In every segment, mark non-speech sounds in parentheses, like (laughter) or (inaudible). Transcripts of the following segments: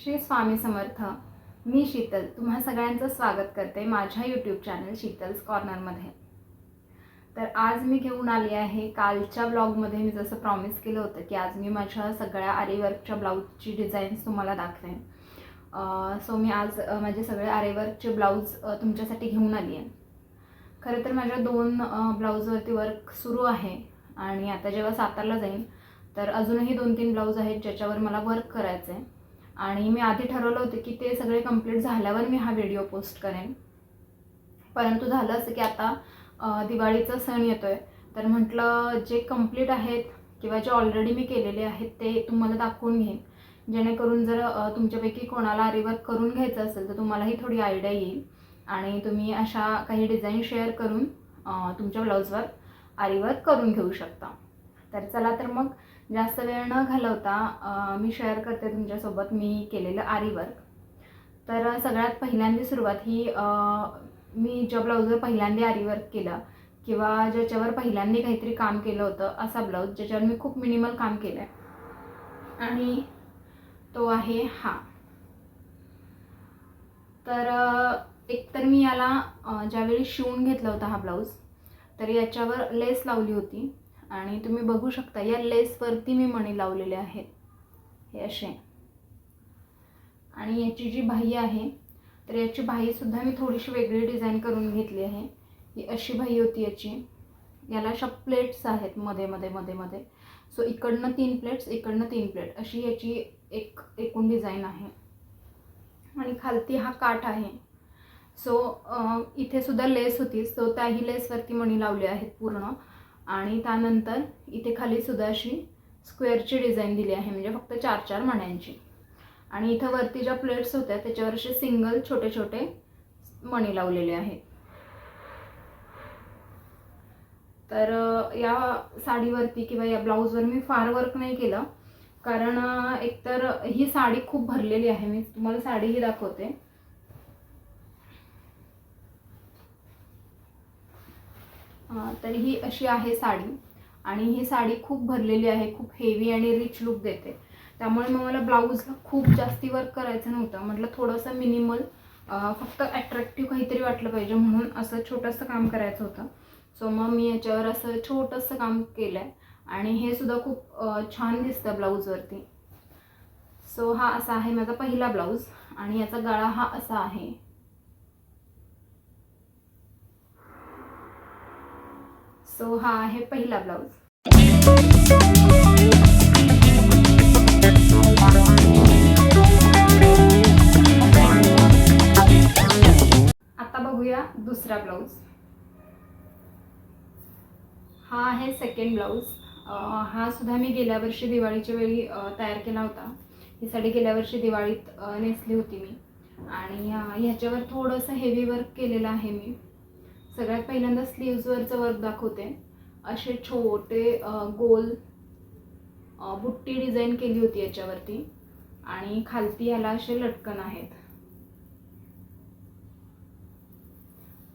श्री स्वामी समर्थ. मी शीतल तुम्हा सगळ्यांचं स्वागत करते माझ्या यूट्यूब चॅनल शीतल्स कॉर्नरमध्ये तर आज मी घेऊन आली आहे कालच्या ब्लॉगमध्ये मी जसं प्रॉमिस केलं होतं की आज मी माझ्या सगळ्या आरीवर्कच्या ब्लाऊजची डिझाईन्स तुम्हाला दाखवेन. सो मी आज माझे सगळे आरीवर्कचे ब्लाऊज तुमच्यासाठी घेऊन आली आहे. खरं तर माझ्या दोन ब्लाऊजवरती वर्क सुरू आहे आणि आता जेव्हा सातारला जाईन तर अजूनही दोन तीन ब्लाऊज आहेत ज्याच्यावर मला वर्क करायचं आहे आणि मी आधी ठरवलं होतं की ते सगळे कंप्लीट झाल्यावर मी हा व्हिडिओ पोस्ट करेन. परंतु झालं असं की आता दिवाळीचा सण येतो आहे तर म्हटलं जे कंप्लीट आहेत किंवा जे ऑलरेडी मी केलेले आहेत ते तुम्हाला दाखवून घेईन. जेणेकरून जर तुमच्यापैकी कोणाला रिवर्क करून घ्यायचं असेल तर तुम्हालाही थोडी आयडिया येईल. आणि तुम्ही अशा काही डिझाईन शेअर करून तुमच्या ब्लाऊजवर आरीवर्क करून घेऊ शकता. तर चला तर मग जास्त वेळ न घालवता मी शेअर करते तुमच्यासोबत. मी केलेलं आरीवर्क तर सगळ्यात पहिल्यांदी सुरुवात ही मी ज्या ब्लाऊजवर पहिल्यांदा आरीवर्क केलं. किंवा ज्याच्यावर पहिल्यांदा काहीतरी काम केलं होतं असा ब्लाऊज ज्याच्यावर मी खूप मिनिमल काम केलं आहे आणि तो आहे हा. तर एक एकतर मी याला ज्यावेळी शिवून घेतला होता हा ब्लाऊज तर याच्यावर लेस लावली होती. आणि तुम्ही बघू शकता या लेसवरती मी मणी लावलेले आहेत. हे असे. आणि याची जी बाही आहे तर याची बाहीसुद्धा मी थोडीशी वेगळी डिझाईन करून घेतली आहे. ही अशी बाही होती याची. याला अशा प्लेट्स आहेत मध्ये मध्ये मध्ये मध्ये. सो इकडनं तीन प्लेट्स इकडनं तीन प्लेट अशी याची एक एकूण डिझाईन आहे. आणि खालती हा काठ आहे. सो इथे सुद्धा लेस होती. सो त्याही लेसवरती मणी लावले आहेत पूर्ण. आणि त्यानंतर इथे खाली सुद्धा अशी स्क्वेअरची डिझाईन दिली आहे. म्हणजे फक्त चार चार मण्यांची. आणि इथं वरती ज्या प्लेट्स होत्या त्याच्यावर असे सिंगल छोटे छोटे मणी लावलेले आहेत. तर या साडीवरती किंवा या ब्लाऊजवर मी फार वर्क नाही केलं. कारण एकतर ही साडी खूप भरलेली आहे. मी तुम्हाला साडीही दाखवते. तर ही अशी आहे साडी. आणि ही साडी खूप भरलेली आहे खूप हेवी आणि रिच लुक देते. त्यामुळे मग मला ब्लाऊजला खूप जास्ती वर्क करायचं नव्हतं. म्हटलं थोडंसं मिनिमल फक्त ॲट्रॅक्टिव्ह काहीतरी वाटलं पाहिजे म्हणून असं छोटंसं काम करायचं होतं. सो मग मी याच्यावर असं छोटंसं काम केलं आहे आणि हे सुद्धा खूप छान दिसतं ब्लाऊजवरती सो हा असा आहे माझा पहिला ब्लाऊज आणि याचा गळा हा असा आहे. सो हा आहे पहिला ब्लाऊज. आता बघूया दुसरा ब्लाऊज. हा आहे सेकंड ब्लाऊज. हा सुद्धा मी गेल्या वर्षी दिवाळीच्या वेळी तयार केला होता. ही साडी गेल्या वर्षी दिवाळीत नेसली होती मी. आणि ह्याच्यावर थोडंसं हेवी वर्क केलेलं आहे मी. सगळ्यात पहिल्यांदा स्लीव्जवरचं वर्क दाखवते. असे छोटे गोल बुट्टी डिझाईन केली होती याच्यावरती. आणि खालती याला असे लटकन आहेत.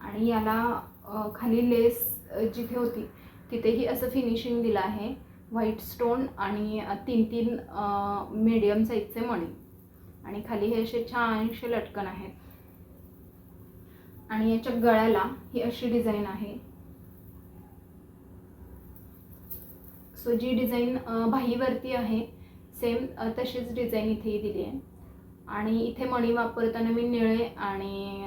आणि याला खाली लेस जिथे होती तिथेही असं फिनिशिंग दिलं आहे. व्हाईट स्टोन आणि तीन तीन मीडियम साईजचे मणी. आणि खाली हे असे छानसे लटकन आहेत. आणि याच्या गळ्याला ही अशी डिझाईन आहे. सो जी डिझाईन बाहीवरती आहे सेम तशीच डिझाईन इथेही दिली आहे. आणि इथे मणी वापरताना मी निळे आणि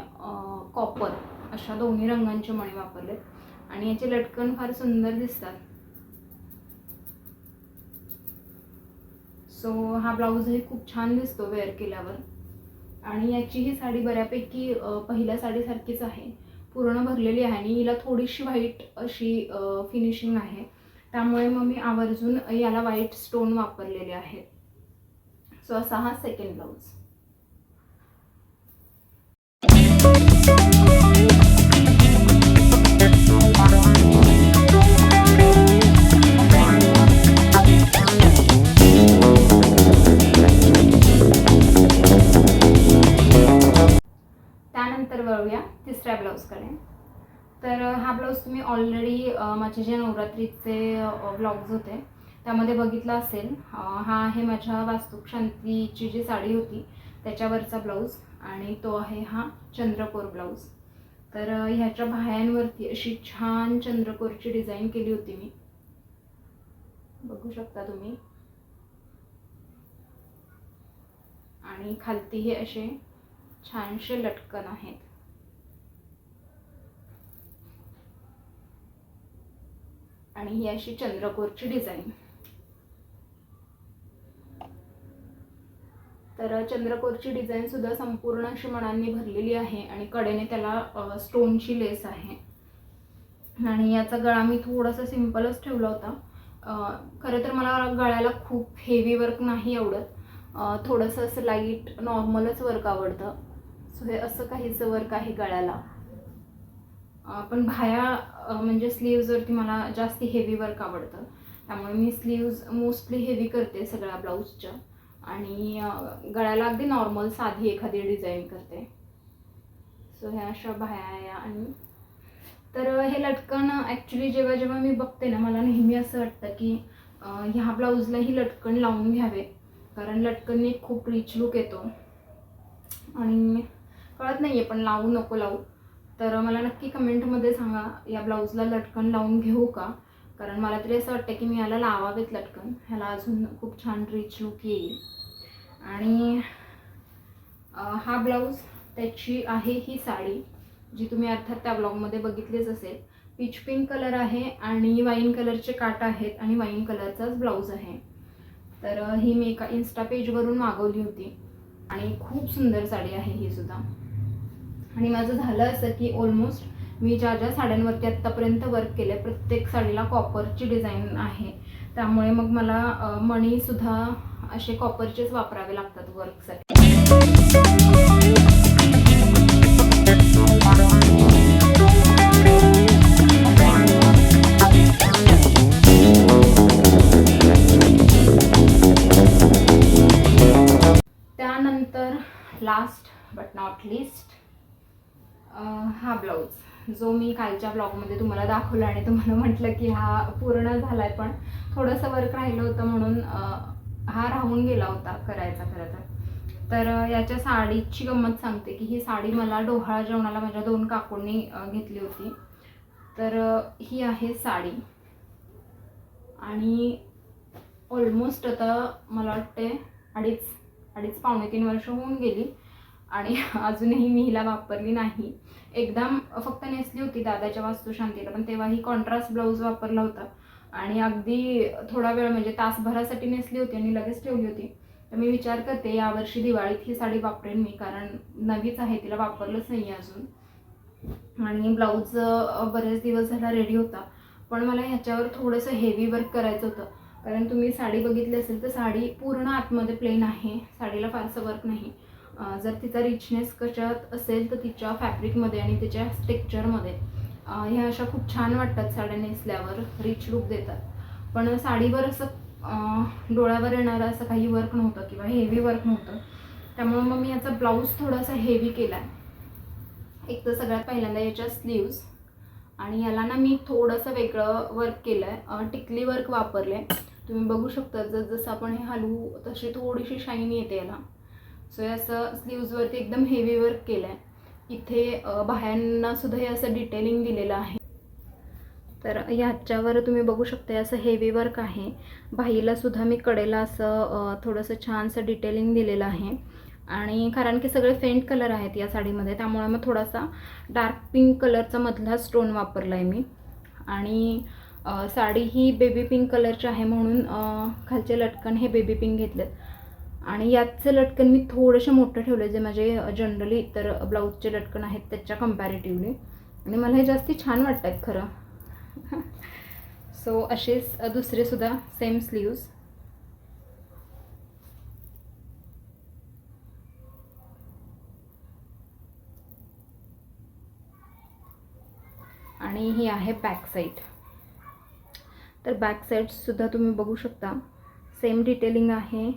कॉपर अशा दोन्ही रंगांचे मणी वापरलेत आणि याचे लटकन फार सुंदर दिसतात. सो हा ब्लाऊजही खूप छान दिसतो वेअर केल्यावर. आणि याची ही साडी बऱ्यापैकी पहिल्या साडीसारखीच आहे. पूर्ण भरलेली आहे आणि हिला थोडीशी व्हाईट अशी फिनिशिंग आहे. त्यामुळे मग मी आवर्जून याला व्हाईट स्टोन वापरलेले आहेत सो असा हा सेकंड ब्लाऊज ब्लाऊज करेन. तर हा ब्लाऊज तुम्ही ऑलरेडी माझे जे नवरात्रीचे ब्लाऊज होते त्यामध्ये बघितला असेल. हा आहे माझ्या वास्तुशांतीची जी साडी होती त्याच्यावरचा ब्लाऊज आणि तो आहे हा चंद्रकोर ब्लाऊज तर ह्याच्या बाह्यांवरती अशी छान चंद्रकोरची डिझाईन केली होती मी. बघू शकता तुम्ही. आणि खालती हे असे छानसे लटकन आहेत. आणि ही अशी चंद्रकोरची डिझाईन तर चंद्रकोरची डिझाईन सुद्धा संपूर्ण अशी मणांनी भरलेली आहे आणि कडेने त्याला स्टोनची लेस आहे. आणि याचा गळा मी थोडासा सिम्पलच ठेवला होता. खरं तर मला गळ्याला खूप हेवी वर्क नाही आवडत. थोडंसं असं लाइट नॉर्मलच वर्क आवडतं. सो हे असं काहीचं वर्क आहे गळ्याला. पण बाह्या म्हणजे स्लीव्जवरती मला जास्ती हेवी वर्क आवडतं. त्यामुळे मी स्लीव्ज मोस्टली हेवी करते सगळ्या ब्लाऊजच्या आणि गळ्याला अगदी नॉर्मल साधी एखादी डिझाईन करते. सो ह्या अशा बाह्या आहे आणि तर हे लटकन ॲक्च्युली जेव्हा जेव्हा मी बघते ना मला नेहमी असं वाटतं की ह्या ब्लाऊजलाही लटकन लावून घ्यावे. कारण लटकनने एक खूप रिच लुक येतो. आणि कळत नाही आहे पण लावू नको लावू. तर मला नक्की कमेंटमध्ये सांगा या ब्लाऊजला लटकन लावून घेऊ का? कारण मला तरी असं वाटतं की मी याला लावावेत लटकन. ह्याला अजून खूप छान रिच लुक येईल. आणि हा ब्लाऊज त्याची आहे ही साडी जी तुम्ही अर्थात त्या ब्लॉगमध्ये बघितलीच असेल. पीच पिंक कलर आहे आणि वाईन कलरचे काट आहेत आणि वाईन कलरचाच ब्लाऊज आहे. तर ही मी एका इन्स्टा पेजवरून मागवली होती. आणि खूप सुंदर साडी आहे ही सुद्धा. आणि माझं झालं असं की ऑलमोस्ट मी ज्या ज्या साड्यांवरती आत्तापर्यंत वर्क केलं आहे प्रत्येक साडीला कॉपरची डिझाईन आहे. त्यामुळे मग मला मणीसुद्धा असे कॉपरचेच वापरावे लागतात वर्कसाठी त्यानंतर लास्ट बट नॉट लिस्ट हा ब्लाऊज जो मी कालच्या ब्लॉगमध्ये तुम्हाला दाखवला आणि तुम्हाला म्हटलं की हा पूर्ण झाला आहे पण थोडंसं वर्क राहिलं होतं म्हणून हा राहून गेला होता करायचा खरं तर. तर याच्या साडीची गंमत सांगते की ही साडी मला डोहाळा जेवणाला माझ्या दोन काकूंनी घेतली होती. तर ही आहे साडी. आणि ऑलमोस्ट आता मला वाटते अडीच अडीच पावणे तीन वर्ष होऊन गेली. आणि (laughs) अजूनही मी हिला वापरली नाही. एकदम फक्त नेसली होती दादाच्या वास्तुशांतीला पण तेव्हा ही कॉन्ट्रास्ट ब्लाऊज वापरला होता. आणि अगदी थोडा वेळ म्हणजे तासभरासाठी नेसली होती आणि लगेच ठेवली होती. तर मी विचार करते यावर्षी दिवाळीत ही साडी वापरेन मी कारण नवीच आहे तिला वापरलंच नाही अजून. आणि ब्लाऊज बरेच दिवस झाला रेडी होता. पण मला ह्याच्यावर थोडंसं हेवी वर्क करायचं होतं. कारण तुम्ही साडी बघितली असेल तर साडी पूर्ण आतमध्ये प्लेन आहे. साडीला फारसं वर्क नाही. जर तिचा रिचनेस कशात असेल तर तिच्या फॅब्रिकमध्ये आणि तिच्या टेक्चरमध्ये ह्या अशा खूप छान वाटतात साड्या नेसल्यावर. रिच लुक देतात. पण साडीवर असं डोळ्यावर येणारं असं काही वर्क नव्हतं किंवा हेवी वर्क नव्हतं. त्यामुळे मग मी याचा ब्लाऊज थोडासा हेवी केला आहे एक तर सगळ्यात पहिल्यांदा याच्या स्लीव्ज आणि याला ना मी थोडंसं वेगळं वर्क केलं आहे टिकली वर्क वापरले. आहे तुम्ही बघू शकता जस जसं आपण हे हलवू तशी थोडीशी शाईन येते याला. सो हे असं स्लीव्जवरती एकदम हेवी वर्क केलं आहे इथे बाह्यांना सुद्धा हे असं डिटेलिंग दिलेलं आहे. तर ह्याच्यावर तुम्ही बघू शकता हे असं हेवी वर्क आहे. बाहीला सुद्धा मी कडेला असं थोडंसं छानसं डिटेलिंग दिलेलं आहे. आणि कारण की सगळे फेंट कलर आहेत या साडीमध्ये त्यामुळे मग थोडासा डार्क पिंक कलरचा मधला स्टोन वापरला आहे मी. आणि साडी ही बेबी पिंक कलरची आहे म्हणून खालचे लटकन हे बेबी पिंक घेतलेत. आणि याचं लटकन मी थोडंसं मोठं ठेवले जे माझे जनरली इतर ब्लाऊजचे लटकन आहेत त्याच्या कम्पॅरेटिव्हली आणि मला हे जास्ती छान वाटत आहेत खरं. सो असेच दुसरे सुद्धा सेम स्लीव्ज आणि ही आहे बॅक साईड तर बॅक साईडसुद्धा तुम्ही बघू शकता. सेम डिटेलिंग आहे.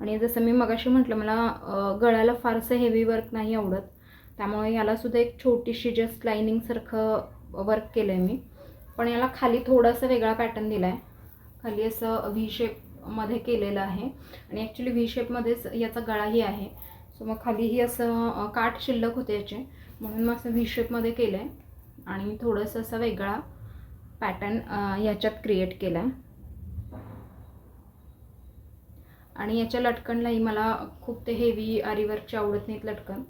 आणि जसं मी मगाशी म्हटलं मला गळ्याला फारसं हेवी वर्क नाही आवडत. त्यामुळे यालासुद्धा एक छोटीशी जस्ट लाईनिंगसारखं वर्क केलं आहे मी. पण याला खाली थोडासा वेगळा पॅटर्न दिला आहे खाली असं व्ही शेपमध्ये केलेलं आहे. आणि ॲक्च्युली व्ही शेपमध्येच याचा गळाही आहे. सो मग खालीही असं काठ शिल्लक होते याचे. म्हणून मग असं व्ही शेपमध्ये केलं आहे आणि थोडंसं असा वेगळा पॅटर्न याच्यात क्रिएट केला आहे आणि याच्या लटकणलाही मला खूप ते हेवी आरीवर्कचे आवडत नाहीत लटकन.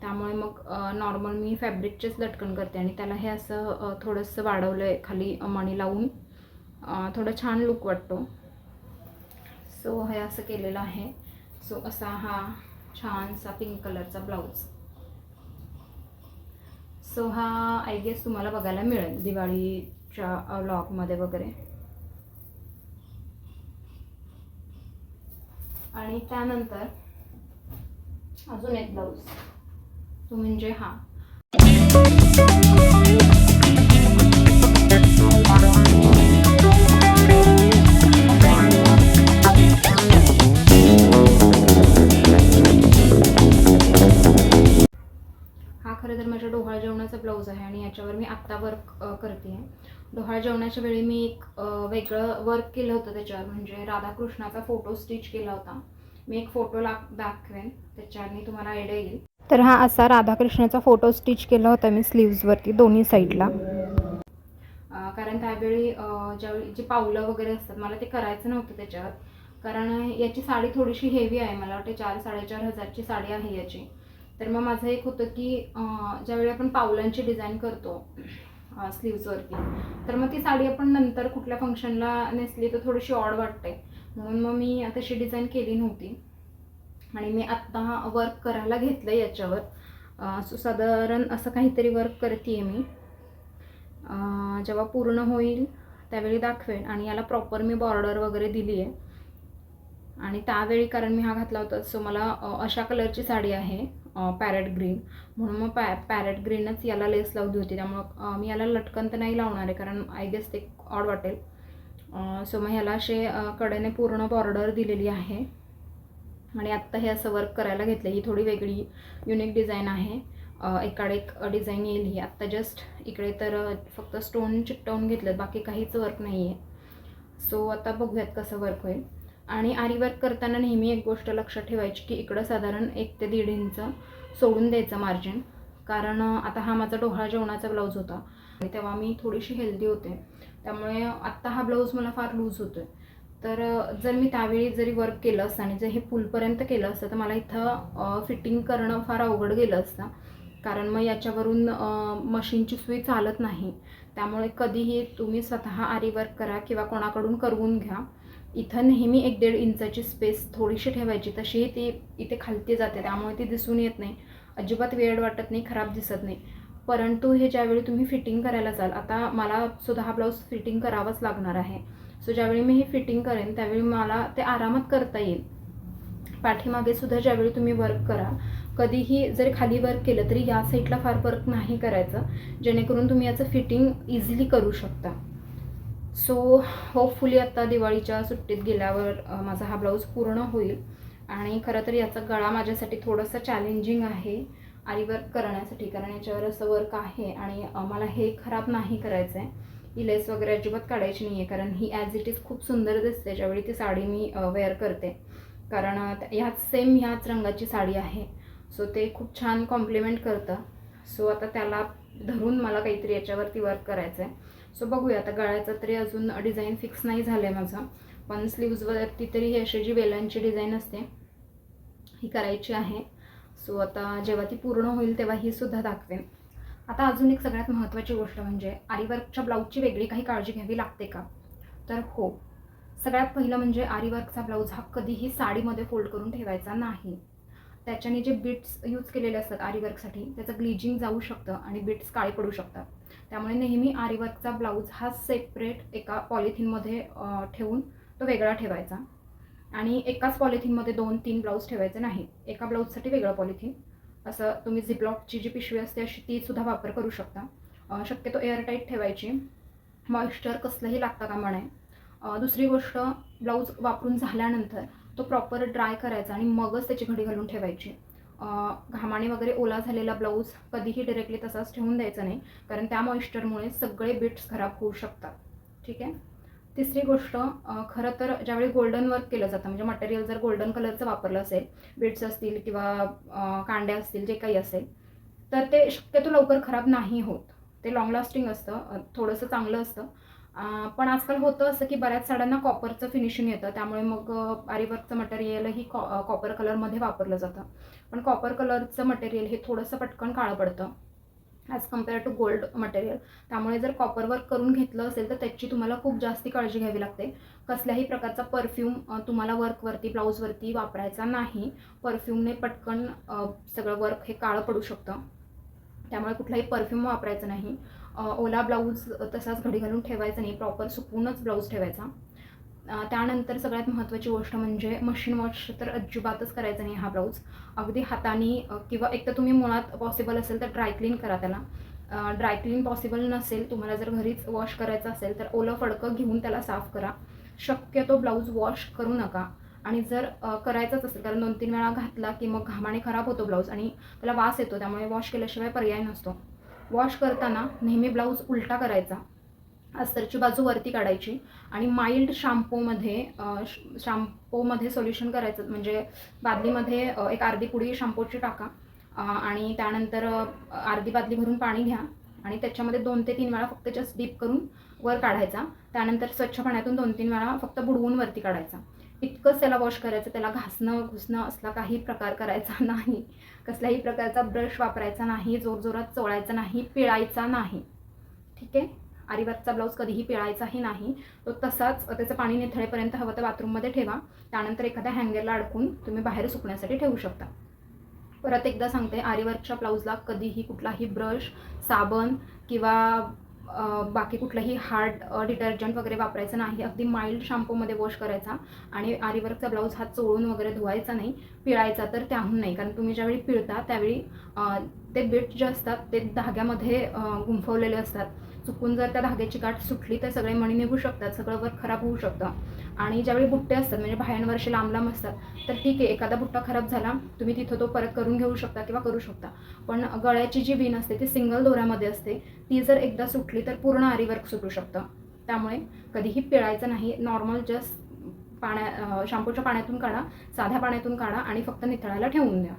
त्यामुळे मग नॉर्मल मी फॅब्रिकचेच लटकन करते आणि त्याला हे असं थोडंसं वाढवलं आहे खाली मणी लावून. थोडं छान लुक वाटतो. सो हे असं केलेलं आहे. सो असा हा छानसा पिंक कलरचा ब्लाऊज सो हा आय गेस तुम्हाला बघायला मिळेल दिवाळीच्या व्लॉगमध्ये वगैरे. आणि त्यानंतर अजून एक ब्लाऊज तो म्हणजे हा. हा खरं तर माझ्या डोहाळ जेवणाचा ब्लाऊज आहे आणि याच्यावर मी आत्ता वर्क करते आहे डोहाळ जेवणाच्या वेळी मी एक वेगळं वर्क केलं होतं त्याच्यावर. म्हणजे राधाकृष्णाचा फोटो स्टिच केला होता. मी एक फोटो ला दाखवेन त्याच्याने तुम्हाला आयडिया येईल. तर हा असा राधाकृष्णाचा फोटो स्टिच केला होता मी स्लीव्जवरती दोन्ही साईडला कारण त्यावेळी ज्यावेळी जी पावलं वगैरे असतात मला ते करायचं नव्हतं त्याच्यावर. कारण याची साडी थोडीशी हेवी आहे मला वाटते चार साडेचार हजारची साडी आहे याची. तर मग माझं एक होतं की ज्यावेळी आपण पावलांची डिझाईन करतो स्लीव्जवरती तर मग ती साडी आपण नंतर कुठल्या फंक्शनला नेसली तर थोडीशी ऑड वाटते. म्हणून मग मी तशी डिझाईन केली नव्हती. आणि मी आत्ता वर्क करायला घेतलं याच्यावर. सो साधारण असं काहीतरी वर्क करते मी. जेव्हा पूर्ण होईल त्यावेळी दाखवेन. आणि याला प्रॉपर मी बॉर्डर वगैरे दिली आहे आणि त्यावेळी कारण मी हा घातला होता सो मला अशा कलरची साडी आहे पॅरेट ग्रीन म्हणून मग पॅ पॅरेट ग्रीनच याला लेस लावली होती. त्यामुळं मी याला लटकन तर नाही लावणार आहे कारण आय गेस ते ऑड वाटेल. सो मग ह्याला असे कडेने पूर्ण बॉर्डर दिलेली आहे. आणि आत्ता हे असं वर्क करायला घेतलं ही थोडी वेगळी युनिक डिझाईन आहे. एकाडे एक डिझाईन येईल ही. आत्ता जस्ट इकडे तर फक्त स्टोन चिकटवून घेतलं बाकी काहीच वर्क नाही आहे सो आता बघूयात कसं वर्क होईल. आणि आरी वर्क करताना नेहमी एक गोष्ट लक्षात ठेवायची की इकडं साधारण एक ते दीड इंच सोडून द्यायचं मार्जिन कारण आता हा माझा डोहाळा जेवणाचा ब्लाऊज होता. आणि तेव्हा मी थोडीशी हेल्दी होते. त्यामुळे आत्ता हा ब्लाऊज मला फार लूज होतो आहे तर जर मी त्यावेळी जरी वर्क केलं असतं आणि जर हे फुलपर्यंत केलं असतं तर मला इथं फिटिंग करणं फार अवघड गेलं असतं. कारण मग याच्यावरून मशीनची सुई चालत नाही. त्यामुळे कधीही तुम्ही स्वतः आरी वर्क करा किंवा कोणाकडून करवून घ्या. इथं नेहमी एक दीड इंचाची स्पेस थोडीशी ठेवायची तशीही ती इथे खालती जाते. त्यामुळे ती दिसून येत नाही. अजिबात वेळ वाटत नाही खराब दिसत नाही. परंतु हे ज्यावेळी तुम्ही फिटिंग करायला जाल आता मला सुद्धा हा ब्लाऊज फिटिंग करावाच लागणार आहे. सो ज्यावेळी मी हे फिटिंग करेन त्यावेळी मला ते आरामात करता येईल. पाठीमागे सुद्धा ज्यावेळी तुम्ही वर्क करा कधीही जर खाली वर्क केलं तरी या साईडला फार वर्क नाही करायचं जेणेकरून तुम्ही याचं फिटिंग इझिली करू शकता. सो होपफुली आता दिवाळीच्या सुट्टीत गेल्यावर माझा हा ब्लाऊज पूर्ण होईल. आणि खरं तर याचा गळा माझ्यासाठी थोडंसं चॅलेंजिंग आहे. आरी वर्क करण्यासाठी कारण याच्यावर असं वर्क आहे आणि मला हे खराब नाही करायचं आहे ही लेस वगैरे अजिबात काढायची नाही आहे कारण ही ॲज इट इज खूप सुंदर दिसते. ज्यावेळी ती साडी मी वेअर करते. कारण ह्याच सेम ह्याच रंगाची साडी आहे. सो ते खूप छान कॉम्प्लिमेंट करतं. सो आता त्याला धरून मला काहीतरी याच्यावरती वर्क करायचं आहे सो बघूया. आता गळ्याचं तरी अजून डिझाईन फिक्स नाही झालं आहे माझं. पण स्लीव्जवरती तरी ही अशी जी वेलांची डिझाईन असते ही करायची आहे. सो आता जेव्हा ती पूर्ण होईल तेव्हा ही सुद्धा दाखवेन. आता अजून एक सगळ्यात महत्त्वाची गोष्ट म्हणजे आरीवर्कच्या ब्लाऊजची वेगळी काही काळजी घ्यावी लागते का? तर हो. सगळ्यात पहिलं म्हणजे आरीवर्कचा ब्लाऊज हा कधीही साडीमध्ये फोल्ड करून ठेवायचा नाही. त्याच्याने जे बिट्स यूज केलेले असतात आरीवर्कसाठी त्याचं ग्लिजिंग जाऊ शकतं आणि बिट्स काळे पडू शकतात. त्यामुळे नेहमी आरीवर्कचा ब्लाऊज हा सेपरेट एका पॉलिथिनमध्ये ठेवून तो वेगळा ठेवायचा. आणि एकाच पॉलिथिनमध्ये दोन तीन ब्लाऊज ठेवायचे नाही एका ब्लाऊजसाठी वेगळं पॉलिथिन. असं तुम्ही झिपलॉकची जी पिशवी असते अशी ती सुद्धा वापर करू शकता. शक्यतो एअरटाईट ठेवायची. मॉइश्चर कसलंही लागता कामा नये दुसरी गोष्ट ब्लाऊज वापरून झाल्यानंतर तो प्रॉपर ड्राय करायचा आणि मगच त्याची घडी घालून ठेवायची. घामाने वगैरे ओला झालेला ब्लाऊज कधीही डिरेक्टली तसाच ठेवून द्यायचा नाही कारण त्या मॉइश्चरमुळे सगळे बिट्स खराब होऊ शकतात. ठीक आहे? तिसरी गोष्ट खरं तर ज्यावेळी गोल्डन वर्क केलं जातं म्हणजे मटेरियल जर गोल्डन कलरचं वापरलं असेल बीड्स असतील किंवा कांड्या असतील जे काही असेल तर ते शक्यतो लवकर खराब नाही होत. ते लॉंग लास्टिंग असतं थोडंसं चांगलं असतं. पण आजकाल होतं असं की बऱ्याच साड्यांना कॉपरचं फिनिशिंग येतं त्यामुळे मग आरीवर्कचं मटेरियलही कॉ कॉपर कलरमध्ये वापरलं जातं. पण कॉपर कलरचं मटेरियल हे थोडंसं पटकन काळं पडतं. As compare to gold material त्यामुळे जर कॉपर वर्क करून घेतलं असेल तर त्याची तुम्हाला खूप जास्ती काळजी घ्यावी लागते. कसल्याही प्रकारचा परफ्यूम तुम्हाला वर्कवरती ब्लाऊजवरती वापरायचा नाही. परफ्यूमने पटकन सगळं वर्क हे काळं पडू शकतं. त्यामुळे कुठलाही परफ्यूम वापरायचं नाही. ओला ब्लाऊज तसाच घडी घालून ठेवायचा नाही. प्रॉपर सुकूनच ब्लाऊज ठेवायचा. त्यानंतर सगळ्यात महत्त्वाची गोष्ट म्हणजे मशीन वॉश तर अजिबातच करायचं नाही हा ब्लाऊज. अगदी हाताने किंवा एक तर तुम्ही मुळात पॉसिबल असेल तर ड्रायक्लीन करा त्याला. ड्रायक्लीन पॉसिबल नसेल तुम्हाला जर घरीच वॉश करायचं असेल तर ओलं फडकं घेऊन त्याला साफ करा. शक्यतो ब्लाऊज वॉश करू नका. आणि जर करायचंच असेल कारण दोन तीन वेळा घातला की मग घामाने खराब होतो ब्लाऊज आणि त्याला वास येतो त्यामुळे वॉश केल्याशिवाय पर्याय नसतो. वॉश करताना नेहमी ब्लाऊज उलटा करायचा. अस्तरची बाजू वरती काढायची आणि माइल्ड शॅम्पूमध्ये शॅम्पूमध्ये सोल्युशन करायचं म्हणजे बादलीमध्ये एक अर्धी पुडी शॅम्पूची टाका आणि त्यानंतर अर्धी बादली भरून पाणी घ्या आणि त्याच्यामध्ये दोन ते तीन वेळा फक्त जस्ट डीप करून वर काढायचा. त्यानंतर स्वच्छ पाण्यातून दोन तीन वेळा फक्त बुडवून वरती काढायचा. इतकंच त्याला वॉश करायचं त्याला घासणं घुसणं असला काही प्रकार करायचा (laughs) नाही. कसल्याही प्रकारचा ब्रश वापरायचा नाही जोरजोरात चोळायचा नाही पिळायचा नाही. ठीक आहे? आरीवर्कचा ब्लाऊज कधीही पिळायचाही नाही. तो तसाच त्याचं पाणी निथळेपर्यंत हवं तर बाथरूममध्ये ठेवा. त्यानंतर एखाद्या हँगरला अडकून तुम्ही बाहेर सुकण्यासाठी ठेवू शकता. परत एकदा सांगते आरीवर्कच्या ब्लाऊजला कधीही कुठलाही ब्रश साबण किंवा बाकी कुठलंही हार्ड डिटर्जंट वगैरे वापरायचं नाही. अगदी माइल्ड शॅम्पूमध्ये वॉश करायचा. आणि आरीवर्कचा ब्लाऊज हा चोळून वगैरे धुवायचा नाही. पिळायचा तर त्याहून नाही. कारण तुम्ही ज्यावेळी पिळता त्यावेळी ते बीट जे असतात ते धाग्यामध्ये गुंफवलेले असतात. चुकून जर त्या धाग्याची गाठ सुटली तर सगळे मणी निघू शकतात सगळं वर्क खराब होऊ शकतं. आणि ज्यावेळी बुट्टे असतात म्हणजे बाह्यांवर लांब लांब असतात तर ठीक आहे एखादा बुट्टा खराब झाला तुम्ही तिथं तो परत करून घेऊ शकता किंवा करू शकता. पण गळ्याची जी विण असते ती सिंगल दोऱ्यामध्ये असते ती जर एकदा सुटली तर पूर्ण आरीवर्क सुटू शकतं. त्यामुळे कधीही पिळायचं नाही नॉर्मल जस्ट पाण्या शॅम्पूच्या पाण्यातून काढा साध्या पाण्यातून काढा आणि फक्त निथळायला ठेवून द्या.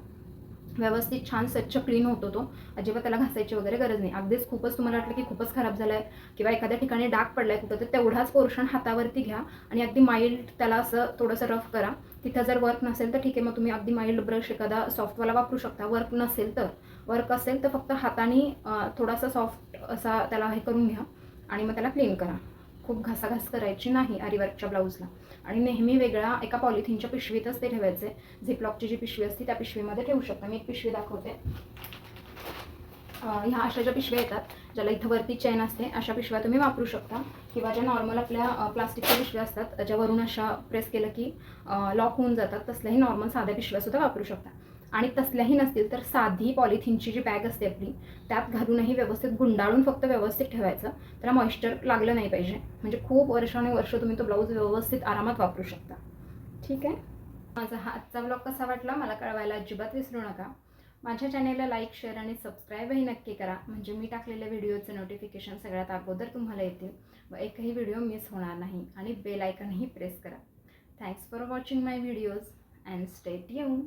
व्यवस्थित छान स्वच्छ क्लीन होतो तो. अजिबात त्याला घासायची वगैरे गरज नाही. अगदीच खूपच तुम्हाला वाटलं की खूपच खराब झालं आहे किंवा एखाद्या ठिकाणी डाग पडलाय कुठं तर तेवढाच पोर्शन हातावरती घ्या आणि अगदी माइल्ड त्याला असं थोडंसं रफ करा. तिथं जर वर्क नसेल तर ठीक आहे मग तुम्ही अगदी माइल्ड ब्रश एखादा सॉफ्टवाला वापरू शकता. वर्क नसेल तर. वर्क असेल तर फक्त हाताने थोडासा सॉफ्ट असा त्याला हे करून घ्या आणि मग त्याला क्लीन करा. खूप घासाघास करायची नाही आरीवर्कच्या ब्लाऊजला आणि नेहमी वेगळा एका पॉलिथिनच्या पिशवीतच ते ठेवायचे. झिपलॉकची जी पिशवी असते त्या पिशवीमध्ये ठेवू शकता. मी एक पिशवी दाखवते. ह्या अशा ज्या पिशव्या येतात ज्याला इथं वरती चेन असते अशा पिशव्या तुम्ही वापरू शकता. किंवा ज्या नॉर्मल आपल्या प्लास्टिकच्या पिशव्या असतात ज्यावरून अशा प्रेस केलं की लॉक होऊन जातात तसल्याही नॉर्मल साध्या पिशव्यासुद्धा वापरू शकता. आणि तसल्याही नसतील तर साधी पॉलिथिनची जी बॅग असते आपली त्यात घालूनही व्यवस्थित गुंडाळून फक्त व्यवस्थित ठेवायचं. त्याला मॉइश्चर लागलं नाही पाहिजे. म्हणजे खूप वर्षाने वर्ष तुम्ही तो ब्लाऊज व्यवस्थित आरामात वापरू शकता. ठीक आहे? माझा हा आजचा ब्लॉग कसा वाटला मला कळवायला अजिबात विसरू नका. माझ्या चॅनेलला लाईक शेअर आणि सबस्क्राईबही नक्की करा. म्हणजे मी टाकलेल्या व्हिडिओचे नोटिफिकेशन सगळ्यात अगोदर तुम्हाला येतील व एकही व्हिडिओ मिस होणार नाही आणि बेल आयकनही प्रेस करा. Thanks for watching my videos and stay tune